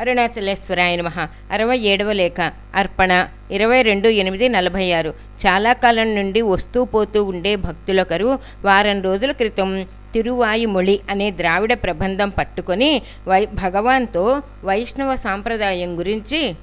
అరుణాచలేశ్వరాయ నమ. అరవై ఏడవ లేఖ. అర్పణ. ఇరవై రెండు ఎనిమిది నలభై ఆరు. చాలా కాలం నుండి వస్తూ పోతూ ఉండే భక్తులొకరు వారం రోజుల క్రితం తిరువాయుమొళి అనే ద్రావిడ ప్రబంధం పట్టుకొని వై భగవాన్తో వైష్ణవ సాంప్రదాయం గురించి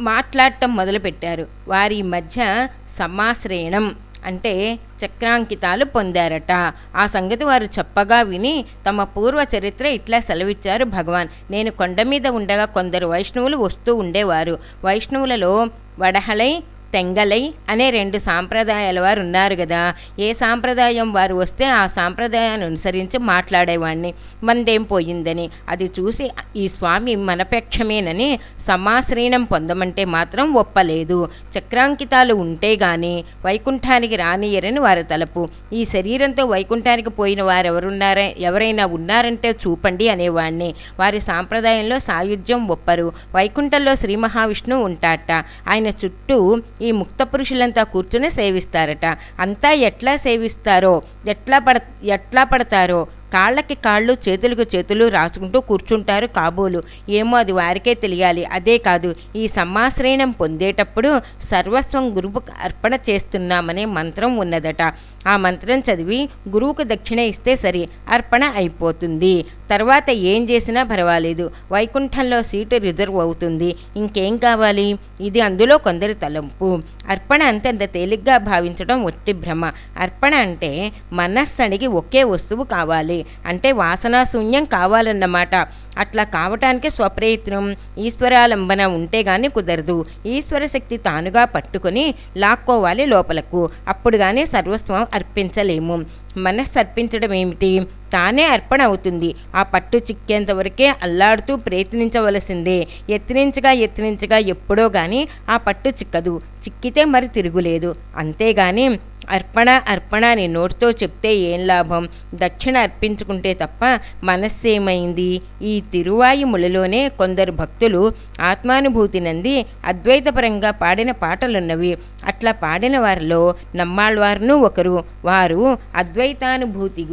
మాట్లాడటం మొదలుపెట్టారు. వారి మధ్య సమాశ్రయణం అంటే చక్రాంకితాలు పొందారట. ఆ సంగతి వారు చెప్పగా విని తమ పూర్వ చరిత్ర ఇట్లా సెలవిచ్చారు భగవాన్. నేను కొండ మీద ఉండగా కొందరు వైష్ణవులు వస్తూ ఉండేవారు. వైష్ణవులలో వడహలై తెంగలై అనే రెండు సాంప్రదాయాల వారు ఉన్నారు కదా. ఏ సాంప్రదాయం వారు వస్తే ఆ సాంప్రదాయాన్ని అనుసరించి మాట్లాడేవాడిని మందేం పోయిందని. అది చూసి ఈ స్వామి మనపక్షమేనని సమాశ్రీనం పొందమంటే మాత్రం ఒప్పలేదు. చక్రాంకితాలు ఉంటే గాని వైకుంఠానికి రానియరని వారి తలపు. ఈ శరీరంతో వైకుంఠానికి పోయిన వారు ఎవరున్నారా ఎవరైనా ఉన్నారంటే చూపండి అనేవాడిని వారి సాంప్రదాయంలో సాయుధ్యం ఒప్పరు. వైకుంఠంలో శ్రీ మహావిష్ణువు ఉంటాట. ఆయన చుట్టూ ఈ ముక్త పురుషులంతా కూర్చుని సేవిస్తారట. అంతా ఎట్లా సేవిస్తారో? ఎట్లా పడ ఎట్లా పడతారో? కాళ్ళకి కాళ్ళు చేతులకు చేతులు రాసుకుంటూ కూర్చుంటారు కాబోలు. ఏమో అది వారికే తెలియాలి. అదే కాదు ఈ సమ్మాశ్రయణం పొందేటప్పుడు సర్వస్వం గురువుకు అర్పణ చేస్తున్నామనే మంత్రం ఉన్నదట. ఆ మంత్రం చదివి గురువుకు దక్షిణ ఇస్తే సరి అర్పణ అయిపోతుంది. తర్వాత ఏం చేసినా పర్వాలేదు. వైకుంఠంలో సీటు రిజర్వ్ అవుతుంది. ఇంకేం కావాలి? ఇది అందులో కొందరి తలంపు. అర్పణ అంతంత తేలిగ్గా భావించడం ఒట్టి భ్రమ. అర్పణ అంటే మనస్సడికి ఒకే వస్తువు కావాలి. అంటే వాసనాశూన్యం కావాలన్నమాట. అట్లా కావటానికి స్వప్రయత్నం ఈశ్వరాలంబన ఉంటే గాని కుదరదు. ఈశ్వర శక్తి తానుగా పట్టుకొని లాక్కోవాలి లోపలకు. అప్పుడు కానీ సర్వస్వం అర్పించలేము. మనస్సు అర్పించడం ఏమిటి? తానే అర్పణ అవుతుంది. ఆ పట్టు చిక్కేంత వరకే అల్లాడుతూ ప్రయత్నించవలసిందే. ఎత్తినించగా ఎత్తినించగా ఎప్పుడో కానీ ఆ పట్టు చిక్కదు. చిక్కితే మరి తిరుగులేదు. అంతేగాని అర్పణ అర్పణ అని నోటితో చెప్తే ఏం లాభం? దక్షిణ అర్పించుకుంటే తప్ప మనస్సేమైంది? ఈ తిరువాయుములలోనే కొందరు భక్తులు ఆత్మానుభూతి నంది అద్వైతపరంగా పాడిన పాటలున్నవి. అట్లా పాడిన వారిలో నమ్మాళ్వారును ఒకరు. వారు అద్వైతానుభూతి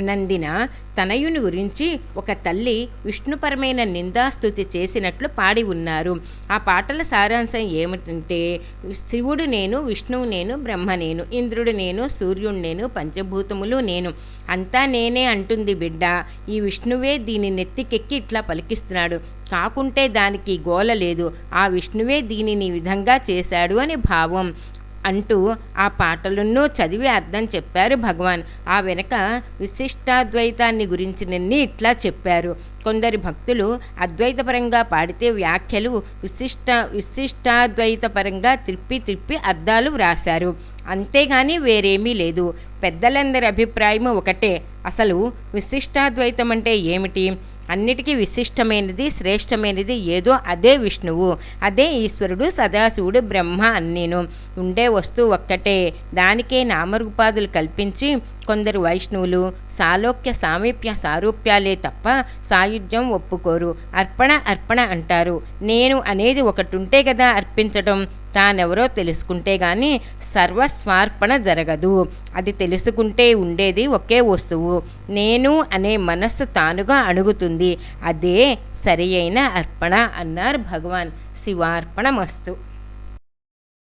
నందిన తనయుని గురించి ఒక తల్లి విష్ణుపరమైన నిందాస్తుతి చేసినట్లు పాడి ఉన్నారు. ఆ పాటల సారాంశం ఏమిటంటే శివుడు నేను విష్ణువు నేను బ్రహ్మ నేను ఇంద్రుడు నేను సూర్యుడు నేను పంచభూతములు నేను. అంతా నేనే అంటుంది బిడ్డ. ఈ విష్ణువే దీని నెత్తికెక్కి ఇట్లా పలికిస్తున్నాడు. కాకుంటే దానికి గోల లేదు. ఆ విష్ణువే దీనిని విధంగా చేశాడు అని భావం. అంటూ ఆ పాటలను చదివి అర్థం చెప్పారు భగవాన్. ఆ వెనక విశిష్టాద్వైతాన్ని గురించి నిన్ని ఇట్లా చెప్పారు. కొందరి భక్తులు అద్వైతపరంగా పాడితే వ్యాఖ్యలు విశిష్ట విశిష్టాద్వైతపరంగా త్రిప్పి త్రిప్పి అర్థాలు వ్రాశారు. అంతేగాని వేరేమీ లేదు. పెద్దలందరి అభిప్రాయం ఒకటే. అసలు విశిష్టాద్వైతం అంటే ఏమిటి? అన్నిటికీ విశిష్టమైనది శ్రేష్టమైనది ఏదో అదే విష్ణువు. అదే ఈశ్వరుడు సదాశివుడు బ్రహ్మ అన్నీను. ఉండే వస్తువు ఒక్కటే. దానికే నామరూపాదులు కల్పించి కొందరు వైష్ణవులు సాలోక్య సామీప్య సారూప్యాలే తప్ప సాయుధ్యం ఒప్పుకోరు. అర్పణ అర్పణ అంటారు. నేను అనేది ఒకటి ఉంటే కదా అర్పించడం తానెవరో తెలుసుకుంటే కానీ సర్వస్వార్పణ జరగదు. అది తెలుసుకుంటే ఉండేది ఒకే వస్తువు. నేను అనే మనస్సు తానుగా అణుగుతుంది. అదే సరి అయిన అర్పణ అన్నారు భగవాన్. శివార్పణమస్తు.